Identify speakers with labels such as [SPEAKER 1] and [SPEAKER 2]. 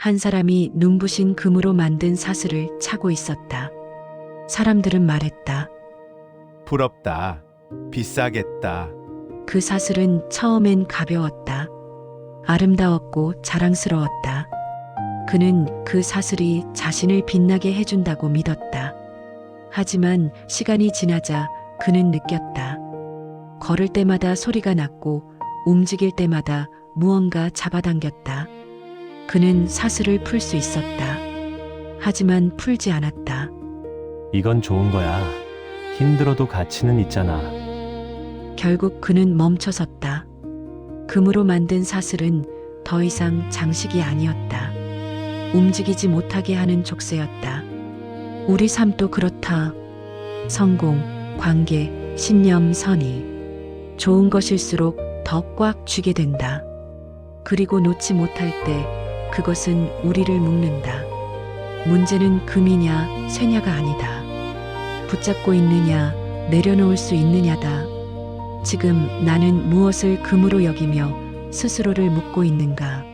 [SPEAKER 1] 한 사람이 눈부신 금으로 만든 사슬을 차고 있었다. 사람들은 말했다.
[SPEAKER 2] 부럽다. 비싸겠다.
[SPEAKER 1] 그 사슬은 처음엔 가벼웠다. 아름다웠고 자랑스러웠다. 그는 그 사슬이 자신을 빛나게 해준다고 믿었다. 하지만 시간이 지나자 그는 느꼈다. 걸을 때마다 소리가 났고 움직일 때마다 무언가 잡아당겼다. 그는 사슬을 풀 수 있었다. 하지만 풀지 않았다.
[SPEAKER 3] 이건 좋은 거야. 힘들어도 가치는 있잖아.
[SPEAKER 1] 결국 그는 멈춰 섰다. 금으로 만든 사슬은 더 이상 장식이 아니었다. 움직이지 못하게 하는 족쇄였다. 우리 삶도 그렇다. 성공, 관계, 신념, 선의. 좋은 것일수록 더 꽉 쥐게 된다. 그리고 놓지 못할 때 그것은 우리를 묶는다. 문제는 금이냐, 쇠냐가 아니다. 붙잡고 있느냐, 내려놓을 수 있느냐다. 지금 나는 무엇을 금으로 여기며 스스로를 묻고 있는가?